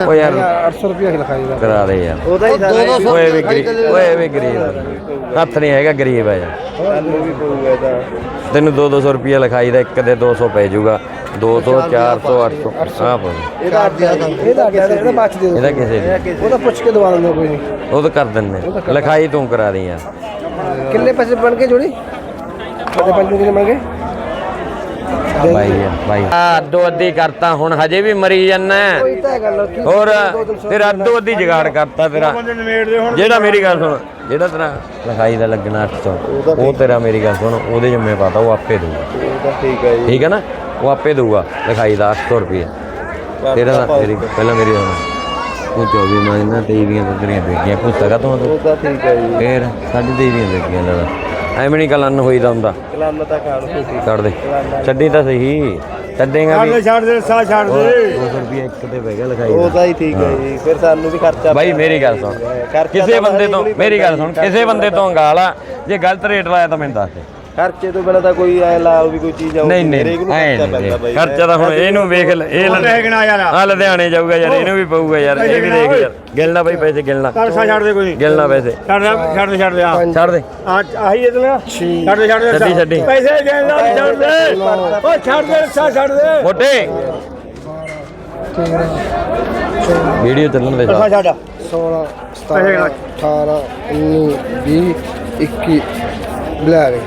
ਓ ਯਾਰ 800 ਰੁਪਏ ਲਿਖਾਈ ਦਾ। ਕਰਾ ਦੇ ਯਾਰ। ਉਹਦਾ ਹੀ ਸਾਰਾ ਓਏ ਵੀ ਗਰੀਬ ਓਏ ਵੀ ਗਰੀਬ ਹੱਥ ਨਹੀਂ ਹੈਗਾ ਗਰੀਬ ਆ ਯਾਰ। ਸਾਨੂੰ ਵੀ ਪਊਗਾ ਤਾਂ ਤੈਨੂੰ 2-200 ਰੁਪਏ ਲਿਖਾਈ ਦਾ ਇੱਕ ਦੇ 200 ਪੈ ਜਾਊਗਾ। 200 400 800 ਆ ਪਾ ਇਹਦਾ ਇਹਦਾ ਹੈ, ਇਹਦਾ ਬਾਅਦ ਚ ਦੇ ਇਹਦਾ ਕਿਸੇ ਦੀ। ਦਿਓ ਉਹਦਾ ਪੁੱਛ ਕੇ ਦਵਾ ਦਿੰਦਾ ਕੋਈ ਨਹੀਂ। ਉਹ ਤਾਂ ਕਰ ਦਿੰਨੇ ਲਿਖਾਈ ਤੂੰ ਕਰਾ ਦੀ ਯਾਰ ਕਿੰਨੇ ਪੈਸੇ ਬਣ ਗਏ ਜੋੜੀ? ਸਾਡੇ ਪੰਜ ਕਿੰਨੇ ਬਣ ਗਏ। ਬਾਈ ਯਾਰ ਬਾਈ ਆ। ਅੱਧੋ ਅੱਧੀ ਕਰਤਾ ਹੁਣ ਹਜੇ ਵੀ ਮਰੀ ਜਾਂਦਾ ਤਾਂ ਹੋਰ ਤੇਰਾ ਅੱਧੋ ਅੱਧੀ ਜਗਾੜ ਕਰਤਾ ਤੇਰਾ। ਜਿਹੜਾ ਮੇਰੀ ਗੱਲ ਸੁਣ ਜਿਹੜਾ ਤੇਰਾ ਲਿਖਾਈ ਦਾ ਲੱਗਣਾ 800 ਉਹ ਤੇਰਾ ਮੇਰੀ ਗੱਲ ਸੁਣ ਉਹਦੇ ਜੰਮੇ ਪਾਤਾ ਉਹ ਆਪੇ ਦਊਗਾ। ਉਹਦਾ ਠੀਕ ਹੈ ਜੀ। ਠੀਕ ਹੈ ਨਾ? ਉਹ ਆਪੇ ਦਊਗਾ ਲਿਖਾਈ ਦਾ 800 ਰੁਪਏ ਤੇਰਾ ਤਾਂ ਮੇਰੀ ਪਹਿਲਾਂ ਮੇਰੀ ਸੁਣ। ਤੂੰ 24 ਮਾਇਨਾ ਤੇਰੀਆਂ ਤਾਂ ਤੇਰੀਆਂ ਦੇਖੀਆਂ ਕਾ ਤੂੰ ਉਹਦਾ ਠੀਕ ਹੈ ਜੀ। ਫੇਰ ਸਾਡੀ ਤੇਰੀਆਂ ਦੇਖੀਆਂ ਦਾ ਐਵੇਂ ਨਹੀਂ ਗੱਲ ਅੰਨ ਹੋਈਦਾ ਹੁੰਦਾ। ਕਲਮ ਤਾਂ ਖੁਸ਼ੀ ਛੱਡ ਦੇ ਛੱਡੀ ਤਾਂ ਸਹੀ। ਛੱਡੇਗਾ ਵੀ। ਛੱਡ ਦੇ ਸਾਹ ਛੱਡ 200 ਰੁਪਏ ਇੱਕ ਤੇ ਪੈ ਗਿਆ ਲਿਖਾਈ ਦਾ। ਉਹਦਾ ਹੀ ਠੀਕ ਹੈ ਜੀ। ਫਿਰ ਸਾਨੂੰ ਵੀ ਖਰਚਾ ਬਾਈ ਮੇਰੀ ਗੱਲ ਸੁਣ। ਕਿਸੇ ਤਾਂ ਬੰਦੇ ਤੋਂ ਮੇਰੀ ਗੱਲ ਸੁਣ। ਕਿਸੇ ਬੰਦੇ ਤੋਂ ਅੰਗਾਲ ਆ। ਜੇ ਗਲਤ ਰੇਟ ਲਾਇਆ ਤਾਂ ਮੈਨੂੰ ਦੱਸ ਦੇ। ਖਰਚੇ ਤੋਂ ਬਿਨਾਂ ਤਾਂ ਕੋਈ ਐ ਲਾਓ ਵੀ ਕੋਈ ਚੀਜ਼ ਆਉਂਦੀ ਨਹੀਂ ਨਹੀਂ ਐ ਖਰਚਾ ਨਹੀਂ ਪੈਂਦਾ ਬਾਈ। ਖਰਚਾ ਤਾਂ ਹੁਣ ਇਹਨੂੰ ਵੇਖ ਲੈ ਇਹ ਲੈ ਆ ਲੁਧਿਆਣੇ ਜਾਊਗਾ ਯਾਰ ਇਹਨੂੰ ਵੀ ਪਊਗਾ ਯਾਰ ਇਹ ਵੀ ਦੇਖ ਯਾਰ। ਗਿਲਣਾ ਬਾਈ ਪੈਸੇ ਗਿਲਣਾ ਕਰ ਸਾਹ ਛੱਡ ਦੇ ਕੋਈ ਗਿਲਣਾ ਪੈਸੇ। ਛੱਡ ਦੇ ਛੱਡ ਦੇ ਛੱਡ ਦੇ ਆ। ਛੱਡ ਦੇ। ਆ ਆਹੀ ਇਤਨਾ ਛੱਡ ਦੇ ਛੱਡ ਦੇ ਛੱਡੀ, ਛੱਡੀ। ਪੈਸੇ ਦੇ ਨਾ ਛੱਡ ਦੇ। ਓ ਛੱਡ ਦੇ ਸਾਹ ਛੱਡ ਦੇ। ਮੋਟੇ। ਵੀਡੀਓ ਚੱਲਣ ਦੇ ਜਾ ਛੱਡ। 16 ਪੈਸੇ 17 18 19 20 21 ਲੈ ਗਏ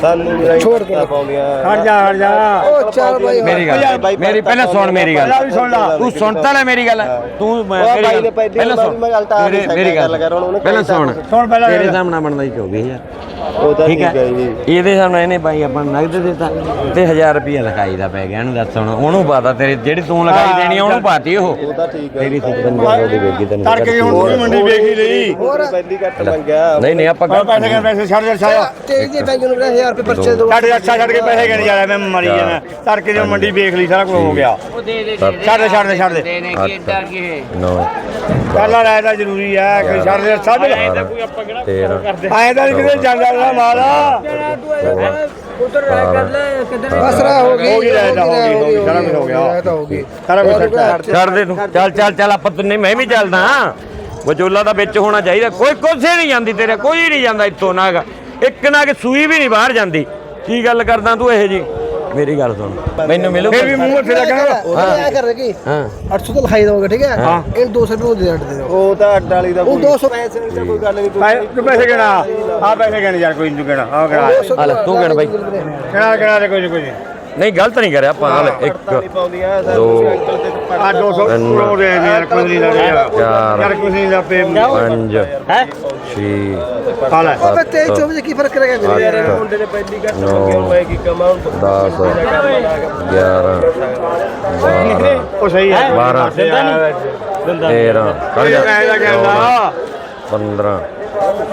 ਸਾਨੂੰ ਵੀ ਛੋੜ ਕੇ। ਪਾਉਂਦੀਆਂ। ਹਟ ਜਾ ਹਟ ਜਾ। ਉਹ ਚੱਲ ਬਾਈ। ਮੇਰੀ ਗੱਲ ਮੇਰੀ ਪਹਿਲਾਂ ਸੁਣ ਮੇਰੀ ਗੱਲ। ਤੂੰ ਸੁਣਤਾ ਲੈ ਮੇਰੀ ਗੱਲ। ਤੂੰ ਮੇਰੀ ਗੱਲ ਪਹਿਲੀ ਸੁਣ। ਤਾਂ ਮੇਰੀ- ਗੱਲ ਪਹਿਲਾਂ ਕਹਿਤਾ ਸੁਣ। ਸੁਣ ਪਹਿਲਾਂ ਤੇਰੇ ਸਾਹਮਣੇ ਬਣਦਾ ਹੀ 24000 ਉਹਦਾ ਠੀਕ ਹੈ। ਜੀ। ਇਹਦੇ ਸਾਹਮਣੇ ਇਹਨੇ ਬਾਈ ਆਪਾਂ ਨੂੰ ਨਗਦ ਦਿੱਤਾ ਤੇ 1000 ਰੁਪਏ ਲਿਖਾਈ ਦਾ ਪੈ ਗਿਆ ਇਹਨੂੰ ਦੱਸ ਹੁਣ ਉਹਨੂੰ ਪਤਾ ਤੇਰੇ ਜਿਹੜੀ ਤੂੰ ਲਿਖਾਈ ਦੇਣੀ ਆ, ਉਹਨੂੰ ਪਾਤੀ ਉਹ। ਉਹਦਾ ਠੀਕ ਹੈ। ਤੇਰੀ ਸੁਪਨ ਗੱਲ ਦੀ ਵੇਗੀ ਤੈਨੂੰ। ਤੜਕੇ ਹੁਣ ਤੂੰ ਮੰਡੀ ਵੇਖ ਲਈ। ਹੋਰ ਪਹਿਲੀ ਘੱਟ ਮੰਗਿਆ। ਨਹੀਂ ਨਹੀਂ ਆਪਾਂ ਪੈਸੇ ਕਰ ਪੈਸੇ ਛੱਡ ਦੇ ਸਾਹ ਤੇਜ ਦੇ ਬੈਂਕ ਨੂੰ 1000 ਰੁਪਏ ਪਰਚੇ ਦੋ। ਛੱਡ ਦੇ ਅੱਛਾ ਛੱਡ ਕੇ ਪੈਸੇ ਗਣ ਜਾ ਮੈਂ ਮਰੀ ਜਾਣਾ। ਤੜਕੇ ਜੋ ਮੰਡੀ ਵੇਖ ਲਈ ਸਾਰਾ ਕੁਝ ਹੋ ਗਿਆ। ਛੱਡ ਦੇ ਛੱਡ ਦੇ ਛੱਡ ਦੇ। ਨੌ। ਪਹਿਲਾਂ ਰਾਇ ਦਾ ਜ਼ਰੂਰੀ ਹੈ ਕਿ ਛੱਡ ਦੇ ਛੱਡ ਦੇ ਤੇਰਾਂ। ਆਏ ਤਾਂ ਕਿਤੇ ਜਾਂਦਾ ਨਾ ਮਾਲ ਬਸ ਰਾ ਹੋ ਗਈ ਹੋ ਗਈ ਰਾਇ ਤਾਂ ਹੋ ਗਈ, ਹੋ ਗਈ, ਸਾਰਾ ਕੁਝ ਹੋ ਗਿਆ। ਰਾਇ ਤਾਂ ਹੋ ਗਈ। ਸਾਰਾ ਕੁਝ ਛੱਡ ਦੇ। ਤੂੰ। ਚੱਲ ਚੱਲ ਚੱਲ ਆਪਾਂ ਤੂੰ ਨਹੀਂ ਮੈਂ ਵੀ ਚੱਲਦਾ। ਵਿਚੋਲਾ ਦਾ ਵਿੱਚ ਹੋਣਾ ਚਾਹੀਦਾ। ਕੋਈ ਕੋਸੇ ਨਹੀਂ ਜਾਂਦੀ ਤੇਰੇ ਕੋਈ ਨਹੀਂ ਜਾਂਦਾ ਇੱਥੋਂ ਨਾਗ ਇੱਕ ਨਾਗ ਸੂਈ ਵੀ ਨਹੀਂ ਬਾਹਰ ਜਾਂਦੀ। ਕੀ ਗੱਲ ਕਰਦਾ ਤੂੰ ਇਹ ਜੀ? ਮੇਰੀ ਗੱਲ ਸੁਣ। ਮੈਨੂੰ ਮਿਲੂ। ਫਿਰ ਵੀ ਮੂੰਹ ਲੱਗਣਾ ਉਹ ਐ ਕਰ ਰਹੀ? ਹਾਂ। 800 ਤਾਂ ਲਿਖਾਈ ਦੋਗੇ ਠੀਕ ਹੈ? ਇਹ 200 ਰੁਪਏ ਦੇ ਦੇ ਉਹ ਤਾਂ ਅੱਡ ਵਾਲੀ ਦਾ ਉਹ ਕੋਈ 200 ਪੈਸੇ ਦੀ ਤਾਂ ਕੋਈ ਗੱਲ ਨਹੀਂ ਤੂੰ ਪੈਸੇ ਗਿਣਾ। ਆ ਪੈਸੇ ਗਿਣ ਯਾਰ ਕੋਈ ਨਹੀਂ ਗਿਣਾ ਆ ਗਿਣਾ। ਤੂੰ ਗਿਣ ਬਾਈ। ਗਿਣਾ ਗਿਣਾ ਦੇ ਕੋਈ ਨਹੀਂ ਕੋਈ ਨਹੀਂ ਗਲਤ ਨਹੀਂ ਕਰਿਆ ਆਪਾਂ ਹਾਲ ਇੱਕ ਦੋ, ਆ 200 ਕਰੋੜ ਦੇ ਯਾਰ ਕੁਝ ਨਹੀਂ ਲੱਗਿਆ ਚਾਰ। ਯਾਰ ਕੁਝ ਨਹੀਂ ਲੱਪੇ ਪੰਜ ਹੈ? 6 ਆ ਲੈ। ਉਹ ਤੇ 24 ਕੀ ਫ਼ਰਕ ਰਹਿ ਗਿਆ ਵੀਰੇ ਅੱਠ ਮੁੰਡੇ ਨੇ ਪਹਿਲੀ ਘੱਟ ਨੌ, ਮੰਗਿਆ ਮੈਂ ਕੀ ਕਮਾਂ 10 11 ਉਹ ਸਹੀ ਹੈ। 12 ਦਿੰਦਾ 13 ਖੜ ਜਾ। ਪੈਸੇ ਦਾ ਕਹਿੰਦਾ। 15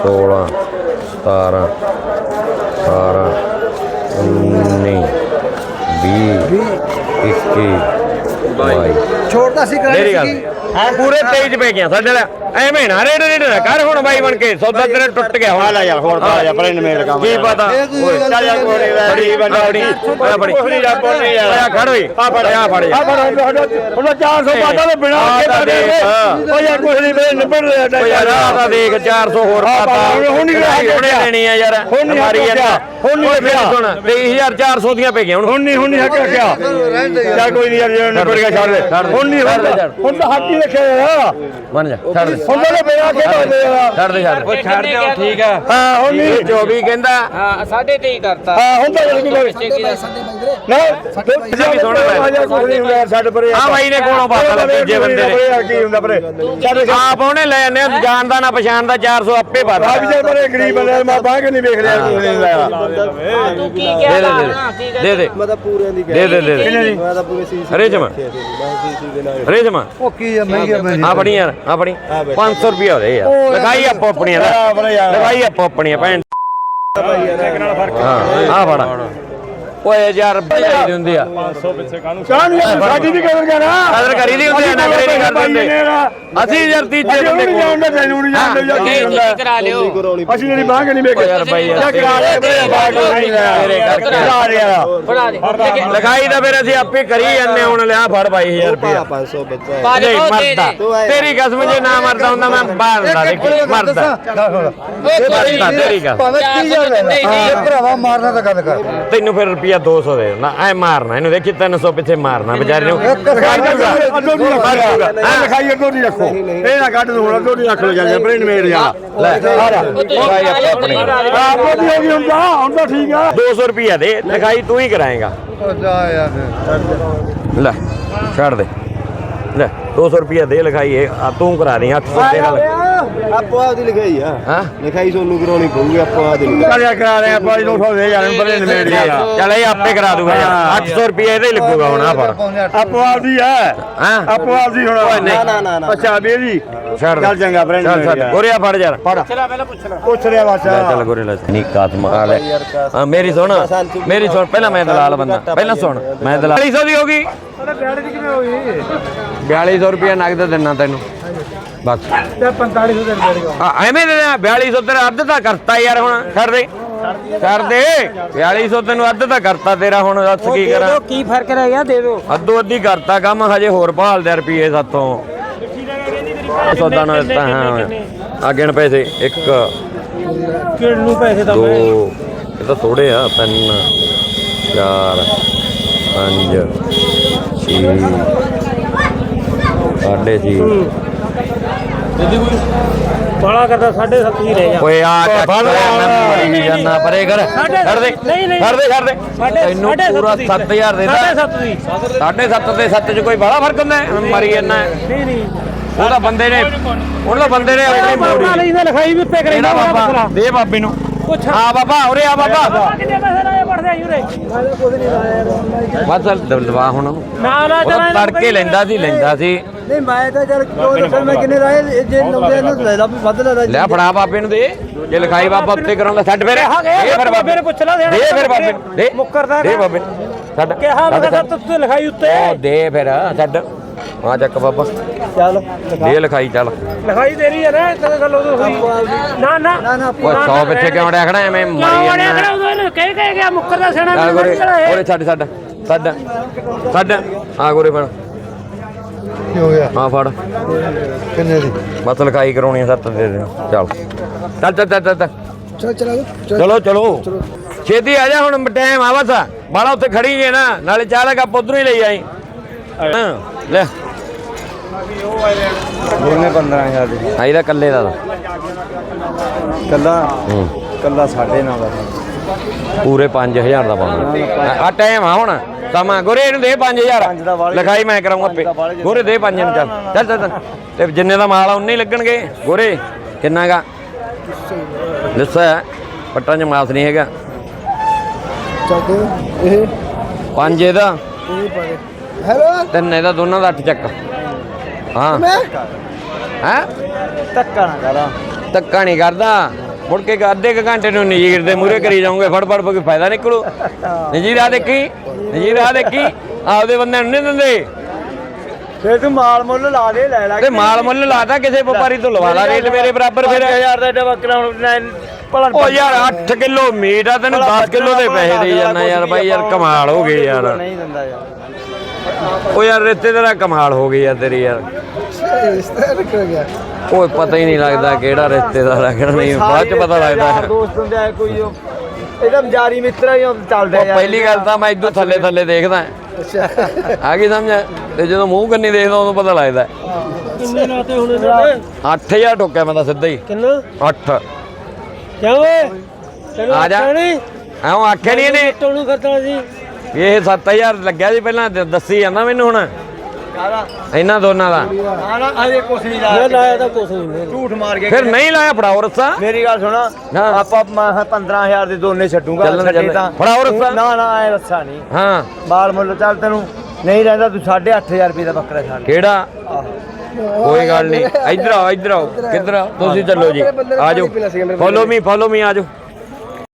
16 17 18 19 20 21 22 ਛੋੜਦਾ ਸੀ ਮੇਰੀ ਗੱਲ ਪੂਰੇ 23 ਪੈ ਗਿਆ ਸਾਡੇ ਨਾਲ ਐਵੇਂ ਨਾ ਰੇਡ ਰੇਡ ਨਾ ਕਰ ਹੁਣ ਬਾਈ ਬਣ ਕੇ। ਸੌਦਾ ਤੇਰਾ ਟੁੱਟ ਗਿਆ ਆ ਹੁਣ ਲੈ ਯਾਰ ਹੋਰ ਪਾ ਜਾ ਪਰ ਇਹਨੇ ਮੇਲ ਕੰਮ ਕੀ ਪਤਾ? ਚੱਲ ਯਾਰ ਕੋੜੇ ਫੜੀ ਆ ਫੜੀ। ਕੁਛ ਨਹੀਂ ਜਾ ਕੋਨੇ ਯਾਰ। ਆ ਖੜ ਓਏ। ਆ ਫੜ ਆ ਫੜ ਆ ਫੜ ਹੁਣ 400 ਬਾਟਾ ਦੇ ਬਿਨਾ ਆ ਕੇ ਤਾਂ ਦੇ। ਉਹ ਯਾਰ ਕੁਛ ਨਹੀਂ ਬੇ ਨਿਬੜ ਰਿਹਾ ਓ ਯਾਰ ਆ ਤਾਂ ਦੇਖ 400 ਹੋਰ ਆ ਪਾਤਾ। ਹੁਣ- ਨਹੀਂ ਰੱਖਿਆ। ਦੇਣੀ ਆ ਯਾਰ। ਹੁਣ ਨਹੀਂ ਮਾਰੀ ਰੱਖਿਆ। ਹੁਣ ਨਹੀਂ ਮੇਰੀ ਰੱਖਿਆ। ਸੁਣ 23400 ਦੀਆਂ ਪੈ ਗਈਆਂ ਹੁਣ। ਹੁਣ ਨਹੀਂ ਹੁਣ ਨਹੀਂ ਹੱਕ ਰੱਖਿਆ ਚੱਲ ਕੋਈ ਨਹੀਂ ਯਾਰ ਨਿਬੜ ਗਿਆ ਛੱਡ ਦੇ। ਹੁਣ ਨਹੀਂ। ਹੁਣ ਤਾਂ ਹੱਕ ਹੀ ਰੱਖਿਆ ਯਾਰ। ਮੰਨ ਜਾ ਛੱਡ ਦੇ। ਹੁਣ ਤਾਂ ਬਿਨਾ ਕੇ ਬੰਦੇ ਯਾਰ ਛੱਡ ਦੇ ਛੱਡ ਓ ਛੱਡ ਦੇ ਠੀਕ ਆ। ਹਾਂ ਹੁਣ ਨਹੀਂ 24 ਕਹਿੰਦਾ। ਹਾਂ ਸਾਢੇ ਤੇ ਹੀ ਕਰਤਾ। ਹਾਂ ਹੁਣ ਤਾਂ ਕੋਈ ਨਾ ਵੀ। ਕੁਝ ਨਹੀਂ ਹੁੰਦਾ ਯਾਰ ਛੱਡ ਪਰੇ ਆ। ਬਾਈ ਨੇ ਕੋਲੋਂ ਬਾਤਾਂ ਲਾ ਤੀਜੇ ਬੰਦੇ ਨੇ ਕੀ ਹੁੰਦਾ ਪਰੇ? ਆਪ ਉਹਨੇ ਲੈ ਜਾਂਦੇ ਆ, ਜਾਣਦਾ ਨਾ ਪਛਾਣਦਾ 400 ਆਪੇ ਆ ਪਾਤਾ ਵੀ ਜੇ ਪਰੇ ਗਰੀਬ ਬੰਦੇ ਮੈਂ ਬਾਹ ਕੇ ਨਹੀਂ ਵੇਖ ਰਿਹਾ? ਤੂੰ ਕੀ ਕਿਹਾ ਕੀ ਦੇ ਦੇ ਦੇ ਮੈਂ ਤਾਂ ਪੂਰਿਆਂ ਦੀ ਦੇ ਦੇ ਦੇ ਦੇ। ਮੈਂ ਤਾਂ ਪੂਰੇ ਸੀਸੀ ਅਰੇ ਜਮਾ ਅਰੇ ਜਮਾ ਉਹ ਕੀ ਆ ਮਹਿੰਗੀ ਆ ਬਣੀ ਯਾਰ ਆ ਬਣੀ 500 ਰੁਪਏ ਹੋ ਰਹੇ ਯਾਰ ਲਗਾਈ ਆਪੋ ਆਪਣੀਆਂ ਦਾ। ਲਗਾਈ ਆਪੋ ਆਪਣੀਆਂ ਭੈਣ। ਹਾਂ ਆ ਫੜਾ। ਓਏ ਯਾਰ ਬਚਾਈ ਹੁੰਦੀ ਆ। ਕਾਹਨੂੰ ਯਾਰ ਸਾਡੀ ਵੀ ਕਦਰ ਕਰ ਕਦਰ ਕਰੀ ਦੀ ਹੁੰਦੀ ਆ ਨਾ ਕਰੇ ਨਹੀਂ ਕਰ ਦਿੰਦੇ ਅਸੀਂ ਯਾਰ ਤੀਜੇ ਬੰਦੇ ਨਹੀਂ ਕੋਲ ਜਾਣਦਾ ਤੈਨੂੰ ਨਹੀਂ ਜਾਣਦਾ ਯਾਰ ਕੀ ਕਰਾ ਲਿਓ। ਅਸੀਂ ਜਿਹੜੀ ਬਾਂਹ ਨਹੀਂ ਵੇਖ ਯਾਰ ਬਾਈ ਯਾਰ ਕਰਾ ਲਿਆ ਬਰੇ ਬਾਗ ਨਹੀਂ ਤੇਰੇ ਕਰਕੇ। ਕਰਾ ਲਿਆ ਬਣਾ ਦੇ ਲਿਖਾਈ ਤਾਂ ਫਿਰ ਅਸੀਂ ਆਪੇ ਕਰੀ ਜਾਂਦੇ ਹੁਣ ਲਿਆ ਫੜ 22000 ਰੁਪਏ 500 ਬੱਚਾ ਦੇ ਨਹੀਂ ਦੇ ਮਰਦਾ। ਦੇ ਤੇਰੀ ਕਸਮ ਜੇ ਨਾ ਮਰਦਾ ਹੁੰਦਾ ਮੈਂ ਬਾਹਰ ਹੁੰਦਾ ਦੇਖੀ ਮਰਦਾ। ਓਏ ਕੋਈ ਮਰਦਾ ਤੇਰੀ ਕਸਮ ਭਾਵੇਂ 30000 ਲੈ ਲੈ। ਇਹ ਭਰਾਵਾ ਮਾਰਨਾ ਤਾਂ ਗੱਲ ਕਰ। ਤੈਨੂੰ ਫਿਰ ਰੁਪਿਆ 200 ਦੇ। ਦੇਣਾ ਐ ਮਾਰਨਾ ਇਹਨੂੰ ਦੇਖੀ 300 ਪਿੱਛੇ ਮਾਰਨਾ ਵਿਚਾਰੇ ਨੂੰ ਅੱਡੋ ਨਹੀਂ ਰੱਖੂਗਾ ਲਿਖਾਈ ਅੱਡੋ ਨਹੀਂ ਰੱਖੋ ਇਹ ਨਾ ਕੱਢ ਦੋ ਅੱਡੋ ਨਹੀਂ ਰੱਖ ਲੋ ਜਾਂਦੇ ਜਾ। ਲੈ ਲਿਖਾਈ ਆਪਣੀ। ਆਪ ਦੀ। ਹੋ ਗਈ ਹੁਣ ਤਾਂ ਹੁਣ ਤਾਂ ਠੀਕ ਆ। 200 ਰੁਪਿਆ ਦੇ ਲਿਖਾਈ ਤੂੰ ਹੀ ਕਰਾਏਗਾ। ਜਾ ਯਾਰ। ਲੈ ਛੱਡ ਦੇ। ਲੈ 200 ਰੁਪਿਆ ਦੇ ਲਿਖਾਈ ਇਹ ਆ ਤੂੰ ਕਰਾ ਦੇ 800 ਤੇਰਾ ਲੱਗ- ਆਪੋ ਆਪ ਦੀ ਲਿਖਾਈ ਆ। ਹਾਂ? ਲਿਖਾਈ ਤੁਹਾਨੂੰ ਕਰਾਉਣੀ ਪਊਗੀ ਆਪੋ ਆਪ ਦੀ ਲਿਖਾਈ। ਕਰਿਆ ਕਰਾ ਰਿਹਾ ਬਾਈ ਨੂੰ ਠੋਦੇ ਜਾਣ ਬਰੇ ਨਵੇੜ ਜਾ ਚੱਲ ਇਹ ਆਪੇ ਕਰਾ ਦੂਗਾ ਯਾਰ 800 ਰੁਪਿਆ ਇਹਦੇ ਹੀ ਲੱਗੂਗਾ ਹੁਣ ਆ ਫੜ। ਆਪੋ ਆਪ ਦੀ ਹੈ ਹਾਂ? ਆਪੋ ਆਪ ਦੀ ਹੁਣ। ਨਾ ਨਾ ਨਾ ਅੱਛਾ ਬੇਰੀ ਛੱਡ ਚੱਲ ਚੰਗਾ ਫਰੈਂਡ ਚੱਲ ਛੱਡ। ਗੋਰਿਆ ਫੜ ਯਾਰ। ਫੜ। ਚਲਾ ਪਹਿਲਾਂ ਪੁੱਛ ਲੈ। ਪੁੱਛ ਰਿਹਾ ਬਸ। ਲੈ ਚੱਲ ਗੋਰੇ ਲੈ। ਨਹੀਂ ਕਾਤ ਮਕਾ ਲੈ। ਹਾਂ ਮੇਰੀ ਸੁਣ ਮੇਰੀ ਸੁਣ। ਪਹਿਲਾਂ ਮੈਂ ਦਲਾਲ ਬੰਦਾ। ਪਹਿਲਾਂ ਸੁਣ ਮੈਂ ਦਲਾਲ। 400 ਦੀ ਹੋ ਗਈ? 4200 ਰੁਪਇਆ ਨਗਦ ਦਿੰਨਾ ਤੈਨੂੰ। ਬਸ। ਤੇ 4500 ਦੇ ਦੇ ਐਵੇਂ ਦੇ ਦਿਆਂ, 4200 ਤੇਰਾ ਅੱਧ ਤਾਂ ਕਰਤਾ ਯਾਰ ਹੁਣ। ਛੱਡ ਦੇ। ਕਰ ਦੇ। 4200 ਤੈਨੂੰ ਅੱਧ ਤਾਂ ਕਰਤਾ ਤੇਰਾ ਹੁਣ ਦੱਸ ਕੀ ਕਰਾਂ। ਕੀ ਫ਼ਰਕ ਰਹਿ ਗਿਆ? ਦੇ ਦੋ। ਅੱਧੋ ਅੱਧੀ ਕਰਤਾ ਕੰਮ ਹਜੇ ਹੋਰ ਭਾਲਦੇ ਰੁਪਏ ਸਾਤੋਂ। ਸੌਦਾ ਨਾ ਦਿੱਤਾ ਹਾਂ ਆ ਗਿਣ ਪੈਸੇ 1 ਕਿਹੜ ਨੂੰ ਪੈਸੇ ਦੋ। ਇਹ ਤਾਂ ਥੋੜੇ ਆ ਤਿੰਨ ਚਾਰ ਪੰਜ ਛੇ ਸਾਢੇ ਛੇ। ਬਾਲਾ ਕਰਦਾ 7.5 ਹੀ ਰਹਿ ਜਾ। ਓਏ ਆ ਮੈਂ ਮਰੀ ਜਾਨਾ ਪਰੇ ਕਰ। ਛੱਡ ਦੇ ਛੱਡ ਦੇ ਛੱਡ ਦੇ। ਤੈਨੂੰ ਪੂਰਾ 7000 ਦੇ ਦਾ 7.5 ਦੀ। ਸਾਢੇ 7 ਤੇ 7 ਚ ਕੋਈ ਬੜਾ ਫ਼ਰਕ ਹੁੰਦਾ? ਮਰੀ ਜਾਨਾ ਨਹੀਂ ਨਹੀਂ। ਉਹਦਾ ਬੰਦੇ ਨੇ ਉਹਦਾ ਬੰਦੇ ਨੇ ਆਪਣੀ ਮੋੜੀ। ਲਈ ਤਾਂ ਲਿਖਾਈ ਵੀ ਉੱਤੇ ਕਰੀ ਇਹਦਾ ਬਾਬਾ। ਦੇ ਬਾਬੇ ਨੂੰ। ਪੁੱਛ। ਆ ਬਾਬਾ ਉਰੇ ਆ ਬਾਬਾ। ਕਿੰਨੇ ਪੈਸੇ ਲਾਏ ਪੜਦੇ ਆ ਯੂਰੇ? ਬਸ ਦਲਵਾ ਹੁਣ ਉਹਨੂੰ। ਨਾ ਨਾ ਉਹ ਤਾਂ ਤੜਕੇ ਲੈਂਦਾ ਸੀ ਲੈਂਦਾ ਸੀ। ਨਹੀਂ ਮੈਂ ਤਾਂ ਚੱਲ ਕਿਉਂ ਦੱਸਾਂ ਮੈਂ ਕਿੰਨੇ ਰਾਏ ਜੇ ਨੰਬਰ ਇਹਨੂੰ ਲੈ ਲਾ ਵੀ ਵੱਧ ਲੈ ਲਾ। ਲੈ ਫੜਾ ਬਾਬੇ ਨੂੰ ਦੇ। ਜੇ ਲਿਖਾਈ ਬਾਬਾ ਉੱਤੇ ਕਰਾਉਂਦਾ ਛੱਡ ਫਿਰ। ਦੇ ਫਿਰ ਬਾਬੇ ਨੂੰ ਪੁੱਛ ਲੈ ਦੇ ਫਿਰ ਬਾਬੇ ਨੂੰ। ਦੇ। ਮੁੱਕਰਦਾ ਦੇ ਬਾਬੇ ਨੂੰ। ਛੱਡ। ਕਿਹਾ ਮੈਂ ਛੱਡ, ਤਾਂ ਛੱਡ। ਤੂੰ ਲਿਖਾਈ ਉੱਤੇ। ਉਹ ਦੇ ਫਿਰ ਛੱਡ। ਆ ਚੱਕ ਬਾਬਾ। ਚੱਲ ਦੇ ਲਿਖਾਈ ਚੱਲ। ਲਿਖਾਈ ਤੇਰੀ ਹੈ ਨਾ ਇਦਾਂ ਗੱਲ ਉਦੋਂ ਹੋਈ ਨਾ ਨਾ। ਨਾ ਨਾ ਓਏ 100 ਪਿੱਛੇ ਕਿਉਂ ਰੱਖਣਾ ਐਵੇਂ ਮਰੀ ਜਾਂਦਾ? ਉਦੋਂ ਇਹਨੂੰ ਕਹਿ ਕਹਿ ਗਿਆ ਮੁੱਕਰਦਾ ਸੇਣਾ ਆ ਗੋਰੇ ਗੋਰੇ ਛੱਡ ਛੱਡ ਛੱਡ। ਛੱਡ। ਆ ਗੋਰੇ ਫੜ। ਕੀ ਹੋ ਗਿਆ? ਆ ਫੜ। ਕਿੰਨੇ ਦੀ? ਬਸ ਲਿਖਾਈ ਕਰਾਉਣੀ ਆ ਸੱਤ ਦੇ ਦੇ। ਚੱਲ। ਚੱਲ ਚੱਲ ਚੱਲ ਚੱਲ, ਚੱਲ। ਛੇਤੀ ਆ ਜਾ ਹੁਣ ਟਾਈਮ ਆ ਬਸ। ਬਾਲਾ ਉੱਥੇ ਖੜੀ ਜੇ ਨਾ ਨਾਲੇ ਚਾਹ ਦਾ ਕੱਪ ਉਧਰੋਂ ਹੀ ਲਈ ਆਈ। ਹਾਂ, ਲੈ। ਉਹਨੇ 15000 ਦੀ। ਆਈ ਦਾ ਕੱਲੇ ਦਾ ਤਾਂ। ਕੱਲਾ ਹੂੰ। ਕੱਲਾ 9.5 ਦਾ ਪੂਰੇ 5000 ਦਾ ਪਾਉਣਾ ਆ ਟਾਈਮ ਆ ਹੁਣ। ਸਮਾਂ ਗੋਰੇ ਇਹਨੂੰ ਦੇ 5000 ਲਿਖਾਈ ਮੈਂ ਕਰਾਉਂਗਾ ਆਪੇ। ਗੋਰੇ ਦੇ 5 ਨੂੰ ਚੱਲ। ਚੱਲ ਚੱਲ ਚੱਲ। ਤੇ ਜਿੰਨੇ ਦਾ ਮਾਲ ਆ ਉਨੇ ਹੀ ਲੱਗਣਗੇ। ਗੋਰੇ ਕਿੰਨਾ ਗਾ ਦੱਸਿਆ ਪੱਟਾਂ 'ਚ ਮਾਸ ਨਹੀਂ ਹੈਗਾ। ਚੱਕ ਇਹ। ਪੰਜ ਇਹਦਾ। ਇਹ ਦੇ। ਹੈਲੋ? ਤਿੰਨ ਇਹਦਾ ਦੋਨਾਂ ਦਾ 8 ਚੱਕ। ਹਾਂ। ਮੈਂ? ਹੈ? ਧੱਕਾ ਨਾ ਕਰਾ। ਧੱਕਾ ਨਹੀਂ ਕਰਦਾ। ਮੁੜ ਕੇ ਅੱਧੇ ਕੁ ਘੰਟੇ ਨੂੰ ਨਜੀਰ ਦੇ ਮੂਰੇ ਕਰੀ ਜਾਉਂਗੇ ਫੜ ਫੜ ਕੋਈ ਫਾਇਦਾ ਨਿਕਲੂ ਨਜੀਰ ਆ ਦੇਖੀ ਨਜੀਰ ਆ ਦੇਖੀ ਆਪਦੇ ਬੰਦੇ ਨੂੰ ਨਹੀਂ ਦਿੰਦੇ। ਫੇਰ ਤੂੰ ਮਾਲ ਮੁੱਲ ਲਾ ਦੇ ਲੈ ਲੈ ਤੇ ਮਾਲ ਮੁੱਲ ਲਾਤਾ ਕਿਸੇ ਵਪਾਰੀ ਤੋਂ ਲਵਾ ਲਾ ਰੇਟ ਮੇਰੇ ਬਰਾਬਰ ਫਿਰ। 5000 ਦਾ ਏਡਾ ਬੱਕਰਾ ਹੁਣ ਭਲਣ ਉਹ ਯਾਰ 8 ਕਿਲੋ ਮੀਟ ਆ ਤੈਨੂੰ 10 ਕਿਲੋ ਦੇ ਪੈਸੇ ਦੇਈ ਜਾਂਦਾ ਯਾਰ ਬਾਈ ਯਾਰ ਕਮਾਲ ਹੋ ਗਈ ਯਾਰ। ਨਹੀਂ ਦਿੰਦਾ ਯਾਰ। ਉਹ ਯਾਰ ਰਿਸ਼ਤੇ ਤੇਰਾ ਕਮਾਲ ਹੋ ਗਈ ਯਾਰ ਤੇਰੀ ਯਾਰ। ਇਸ ਤਰ੍ਹਾਂ ਨਿਕਲ ਗਿਆ ਓਏ ਪਤਾ ਹੀ ਨਹੀਂ ਲੱਗਦਾ ਕਿਹੜਾ ਰਿਸ਼ਤੇਦਾਰ ਆ ਕਿਹੜਾ ਨਹੀਂ ਬਾਅਦ ਚ ਪਤਾ ਲੱਗਦਾ। ਯਾਰ ਦੋਸਤ ਹੁੰਦੇ ਆ ਕੋਈ ਉਹ। ਇਹਦਾ ਜਾਰੀ ਮਿੱਤਰ ਹੀ ਚੱਲਦਾ ਉਹ ਪਹਿਲੀ ਗੱਲ ਤਾਂ ਮੈਂ ਇਦੋਂ ਥੱਲੇ ਥੱਲੇ ਦੇਖਦਾ। ਅੱਛਾ। ਆ ਗਈ ਸਮਝ? ਤੇ ਜਦੋਂ ਮੂੰਹ ਕੰਨੀ ਦੇਖਦਾ ਉਦੋਂ ਪਤਾ ਲੱਗਦਾ। ਕਿੰਨੇ ਨਾਤੇ ਹੁਣ ਇਹਦੇ 8000 ਠੋਕਿਆ ਮੈਂ ਤਾਂ ਸਿੱਧਾ ਹੀ। ਕਿੰਨਾ? 8 ਕਿਉਂ ਓਏ? ਆ ਜਾ। ਐਉਂ ਆਖਿਆ ਨਹੀਂ ਇਹਨੇ? ਟੋਣੂ ਖਰਚਣਾ ਸੀ। ਇਹ 7000 ਲੱਗਿਆ ਸੀ ਪਹਿਲਾਂ ਦੱਸੀ ਜਾਂਦਾ ਮੈਨੂੰ ਹੁਣ। ਕਾਹਦਾ? ਇਹਨਾਂ ਦੋਨਾਂ ਦਾ। ਨਾ ਨਾ ਅਜੇ ਕੁਛ ਨਹੀਂ ਮੈਂ ਲਾਇਆ ਲਾਇਆ ਤਾਂ ਕੁਛ ਨਹੀਂ ਝੂਠ ਮਾਰ ਕੇ ਫਿਰ ਨਹੀਂ ਲਾਇਆ ਫੜਾਓ ਰੱਸਾ? ਮੇਰੀ ਗੱਲ ਸੁਣਾ ਹਾਂ। ਆਪਾਂ ਮੈਂ ਕਿਹਾ 15000 ਦੇ ਦੋਨੇ ਛੱਡੂਗਾ ਚੱਲਣ- ਛੱਡੇ ਚੱਲਣ। ਤਾਂ। ਫੜਾਓ ਰੱਸਾ। ਨਾ ਨਾ ਐ ਰੱਸਾ ਨਹੀਂ। ਹਾਂ। ਮਾਲ ਮੁੱਲ ਚੱਲ ਤੈਨੂੰ ਨਹੀਂ ਰਹਿੰਦਾ ਤੂੰ 8500 ਰੁਪਏ ਦਾ ਬੱਕਰਾ ਛੱਡ ਕਿਹੜਾ? ਕੋਈ ਗੱਲ ਨਹੀਂ। ਇੱਧਰ ਆਓ ਇੱਧਰ ਆਓ। ਕਿੱਧਰ ਆਓ? ਤੁਸੀਂ ਚੱਲੋ ਜੀ। ਆਜੋ ਫੋਲੋ ਮੀ ਫੋਲੋ ਮੀ ਆਜੋ